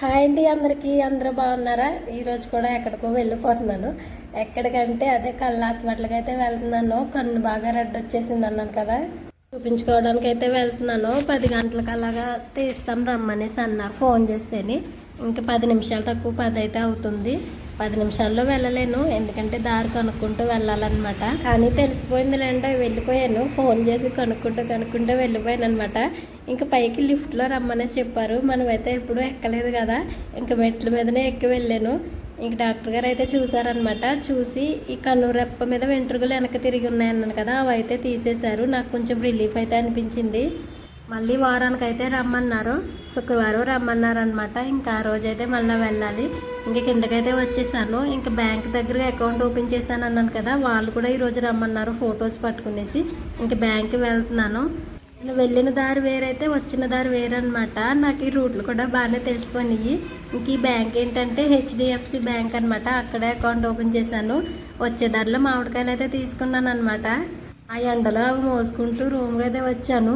Hi అండి అందరికీ అందరూ బాగున్నారా? ఈరోజు కూడా ఎక్కడికో వెళ్ళిపోతున్నాను. ఎక్కడికంటే అదే కళ్ళ హాస్పిటల్కి అయితే వెళ్తున్నాను. కన్ను బాగా రెడ్ వచ్చేసింది అన్నాను కదా. చూపించుకోవడానికి అయితే వెళ్తున్నాను. పది గంటలకు అలాగా తీస్తాం రమ్మనేసి అన్నారు ఫోన్ చేస్తేని. ఇంకా పది నిమిషాలు తక్కువ పది అయితే అవుతుంది. పది నిమిషాల్లో వెళ్ళలేను. ఎందుకంటే దారి కనుక్కుంటూ వెళ్ళాలన్నమాట. కానీ తెలిసిపోయిందిలేండి వెళ్ళిపోయాను. ఫోన్ చేసి కనుక్కుంటూ కనుక్కుంటూ వెళ్ళిపోయాను అనమాట ఇంకా పైకి లిఫ్ట్లో రమ్మని చెప్పారు. మనమైతే ఎప్పుడూ ఎక్కలేదు కదా. ఇంకా మెట్ల మీదనే ఎక్కి వెళ్ళాను. ఇంక డాక్టర్ గారు అయితే చూసారనమాట చూసి ఈ కన్ను రెప్ప మీద వెంట్రుకలు వెనక తిరిగి ఉన్నాయన్నాను కదా అవి అయితే తీసేశారు. నాకు కొంచెం రిలీఫ్ అయితే అనిపించింది. మళ్ళీ వారానికి అయితే రమ్మన్నారు. శుక్రవారం రమ్మన్నారు అనమాట ఇంకా ఆ రోజు అయితే మళ్ళీ వెళ్ళాలి. ఇంక కిందకైతే వచ్చేసాను. ఇంకా బ్యాంక్ దగ్గర అకౌంట్ ఓపెన్ చేశాను అన్నాను కదా వాళ్ళు కూడా ఈరోజు రమ్మన్నారు ఫొటోస్ పట్టుకునేసి. ఇంక బ్యాంక్కి వెళ్తున్నాను. నేను వెళ్ళిన దారి వేరైతే వచ్చిన దారి వేరనమాట నాకు ఈ రూట్లు కూడా బాగానే తెలిసిపోయినాయి. ఇంక ఈ బ్యాంక్ ఏంటంటే హెచ్డిఎఫ్సి బ్యాంక్ అనమాట అక్కడే అకౌంట్ ఓపెన్ చేశాను. వచ్చే దారిలో మామిడికాయలు అయితే తీసుకున్నాను అనమాట ఆ ఎండలో అవి మోసుకుంటూ రూమ్కి అయితే వచ్చాను.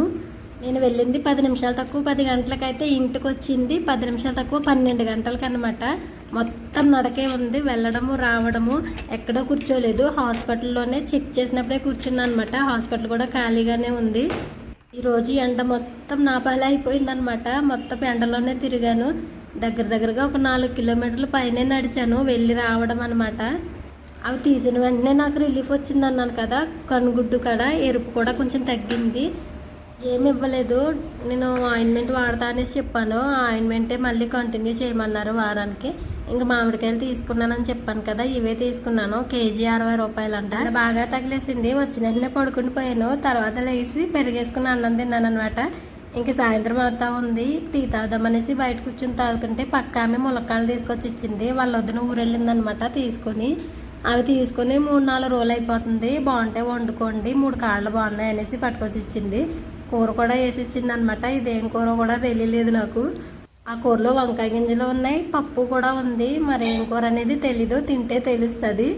నేను వెళ్ళింది పది నిమిషాలు తక్కువ పది గంటలకైతే ఇంటికి వచ్చింది పది నిమిషాలు తక్కువ పన్నెండు గంటలకు అనమాట మొత్తం నడకే ఉంది వెళ్ళడము రావడము. ఎక్కడో కూర్చోలేదు. హాస్పిటల్లోనే చెక్ చేసినప్పుడే కూర్చున్నాను అనమాట హాస్పిటల్ కూడా ఖాళీగానే ఉంది. ఈరోజు ఎండ మొత్తం నా అయిపోయింది అయిపోయిందనమాట మొత్తం ఎండలోనే తిరిగాను. దగ్గర దగ్గరగా ఒక నాలుగు కిలోమీటర్ల పైనే నడిచాను వెళ్ళి రావడం అనమాట అవి తీసిన వెంటనే నాకు రిలీఫ్ వచ్చింది అన్నాను కదా. కనుగుడ్డు కూడా ఎరుపు కూడా కొంచెం తగ్గింది. ఏమి ఇవ్వలేదు నేను ఆయింట్మెంట్ వాడతా అనేసి చెప్పాను. ఆ ఆయింట్మెంటే మళ్ళీ కంటిన్యూ చేయమన్నారు వారానికి. ఇంకా మామిడికాయలు తీసుకున్నానని చెప్పాను కదా ఇవే తీసుకున్నాను. కేజీ అరవై రూపాయలు అంట బాగా తగిలేసింది. వచ్చిన వెంటనే పడుకుని పోయాను. తర్వాత లేచి పెరిగేసుకుని అన్నం తిన్నాను అనమాట ఇంక సాయంత్రం అవుతా ఉంది. టీ తాగుదామనేసి బయట కూర్చొని తాగుతుంటే పక్క ఆమె ములక్కాయలు తీసుకొచ్చి ఇచ్చింది. వాళ్ళ వద్దున ఊరెళ్ళిందనమాట తీసుకొని. అవి తీసుకొని మూడు నాలుగు రోజులు అయిపోతుంది. బాగుంటే వండుకోండి. మూడు కాళ్ళు బాగున్నాయి అనేసి పట్టుకొచ్చి ఇచ్చింది. కూర కూడా వేసి ఇచ్చింది అనమాట ఇదేం కూర కూడా తెలియలేదు నాకు. ఆ కూరలో వంకాయ గింజలు ఉన్నాయి పప్పు కూడా ఉంది. మరి ఏం కూర అనేది తెలీదు తింటే తెలుస్తుంది.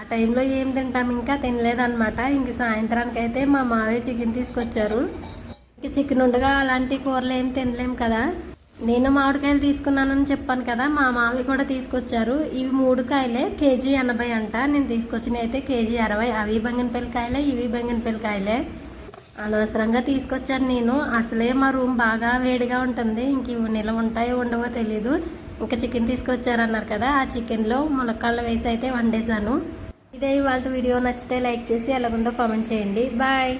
ఆ టైంలో ఏం తింటాం ఇంకా తినలేదన్నమాట ఇంక సాయంత్రానికి అయితే మా మావయ్య చికెన్ తీసుకొచ్చారు. ఇంక చికెన్ ఉండగా అలాంటి కూరలు ఏం తినలేం కదా. నేను మామిడికాయలు తీసుకున్నానని చెప్పాను కదా మా మావి కూడా తీసుకొచ్చారు. ఇవి మూడు కాయలే కేజీ ఎనభై అంట. నేను తీసుకొచ్చినవి అయితే కేజీ అరవై. అవి బంగినపల్లి కాయలే ఇవి బంగినపల్లి కాయలే అనవసరంగా తీసుకొచ్చాను నేను. అసలే మా రూమ్ బాగా వేడిగా ఉంటుంది. ఇంక ఇవి నిల ఉంటాయో ఉండవో తెలీదు. ఇంకా చికెన్ తీసుకొచ్చారన్నారు కదా ఆ చికెన్లో మునక్కాళ్ళు వేసి అయితే వండేశాను. ఇదే ఇవాళ వీడియో. నచ్చితే లైక్ చేసి ఎలాగుందో కామెంట్ చేయండి. బాయ్.